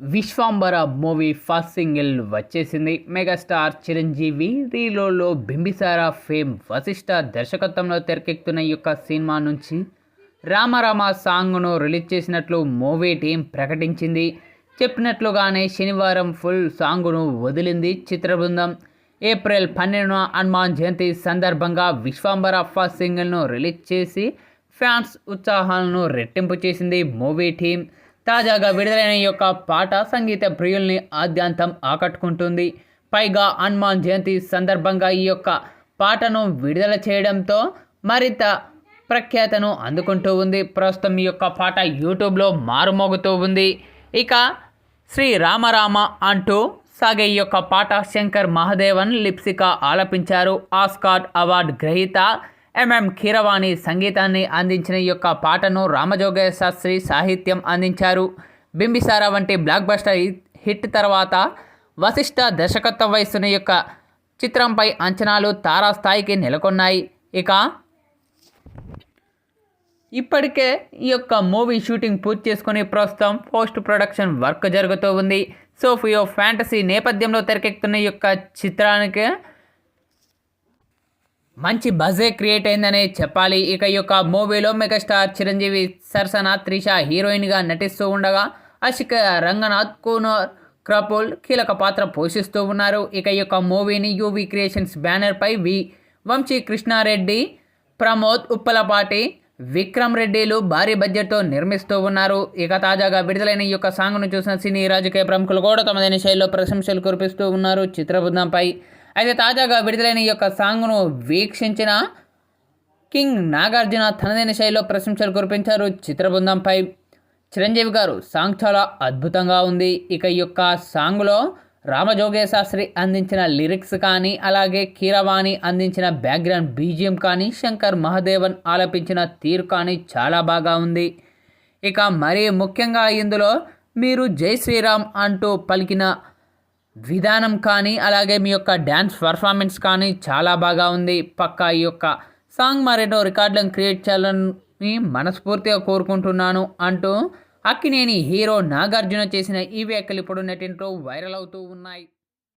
Vishwambhara movie first single వచ్చేసింది. Megastar Chiranjeevi రీలోలో Bimbisara fame Vasishta దర్శకత్వంలో తెరకెక్కుతున్న ఈ యొక్క సినిమా నుంచి రామరామ సాంగ్ను రిలీజ్ చేసినట్లు మూవీ టీం ప్రకటించింది. చెప్పినట్లుగానే శనివారం ఫుల్ సాంగ్ను వదిలింది చిత్ర బృందం ఏప్రిల్ పన్నెండున హనుమాన్ జయంతి సందర్భంగా విశ్వాంబర ఫస్ట్ సింగిల్ను రిలీజ్ చేసి ఫ్యాన్స్ ఉత్సాహాలను రెట్టింపు చేసింది మూవీ టీం. తాజాగా విడుదలైన ఈ యొక్క పాట సంగీత ప్రియుల్ని ఆద్యాంతం ఆకట్టుకుంటుంది. పైగా హనుమాన్ జయంతి సందర్భంగా ఈ యొక్క పాటను విడుదల చేయడంతో మరింత ప్రఖ్యాతను అందుకుంటూ ఉంది. ప్రస్తుతం ఈ యొక్క పాట యూట్యూబ్లో మారుమోగుతూ ఉంది. ఇక శ్రీ రామరామ అంటూ సాగే ఈ యొక్క పాట శంకర్ మహాదేవన్ లిప్సిక ఆలపించారు. ఆస్కార్ అవార్డు గ్రహీత ఎంఎం కీరవాణి సంగీతాన్ని అందించిన ఈ యొక్క పాటను రామజోగయ్య శాస్త్రి సాహిత్యం అందించారు. బింబిసార వంటి బ్లాక్ బస్టర్ హిట్ తర్వాత వశిష్ఠ దర్శకత్వం వహిస్తున్న యొక్క చిత్రంపై అంచనాలు తారాస్థాయికి నెలకొన్నాయి. ఇక ఇప్పటికే ఈ యొక్క మూవీ షూటింగ్ పూర్తి చేసుకుని ప్రస్తుతం పోస్ట్ ప్రొడక్షన్ వర్క్ జరుగుతూ ఉంది. సోఫియో ఫ్యాంటసీ నేపథ్యంలో తెరకెక్కుతున్న ఈ యొక్క చిత్రానికి మంచి బజే క్రియేట్ అయిందనే చెప్పాలి. ఇక ఈ యొక్క మూవీలో మెగాస్టార్ చిరంజీవి సరసన త్రిష హీరోయిన్గా నటిస్తూ ఉండగా అశిక రంగనాథ్ కూనర్ క్రపుల్ కీలక పాత్ర పోషిస్తూ ఉన్నారు. ఇక ఈ యొక్క మూవీని యూవి క్రియేషన్స్ బ్యానర్పై వి. వంశీ కృష్ణారెడ్డి ప్రమోద్ ఉప్పలపాటి విక్రమ్ రెడ్డిలు భారీ బడ్జెట్తో నిర్మిస్తూ ఉన్నారు. ఇక తాజాగా విడుదలైన ఈ యొక్క సాంగ్ను చూసిన సినీ రాజకీయ ప్రముఖులు కూడా తమదైన శైలిలో ప్రశంసలు కురిపిస్తూ ఉన్నారు చిత్రబృందంపై. అయితే తాజాగా విడుదలైన ఈ యొక్క సాంగ్ను వీక్షించిన కింగ్ నాగార్జున తనదైన శైలిలో ప్రశంసలు కురిపించారు చిత్రబృందంపై. చిరంజీవి గారు సాంగ్ చాలా అద్భుతంగా ఉంది. ఇక ఈ యొక్క సాంగ్లో రామజోగే శాస్త్రి అందించిన లిరిక్స్ కానీ అలాగే కీరవాణి అందించిన బ్యాక్గ్రౌండ్ బీజిఎం కానీ శంకర్ మహాదేవన్ ఆలపించిన తీరు కానీ చాలా బాగా ఉంది. ఇక మరీ ముఖ్యంగా ఇందులో మీరు జై శ్రీరామ్ అంటూ పలికిన విధానం కానీ అలాగే మీ యొక్క డ్యాన్స్ పర్ఫార్మెన్స్ కానీ చాలా బాగా ఉంది. పక్కా ఈ యొక్క సాంగ్ మరెన్నో రికార్డులను క్రియేట్ చేయాలని మనస్ఫూర్తిగా కోరుకుంటున్నాను అంటూ అక్కినేని హీరో నాగార్జున చేసిన ఈ వ్యాఖ్యలు ఇప్పుడు నెటింట్లో వైరల్ అవుతూ ఉన్నాయి.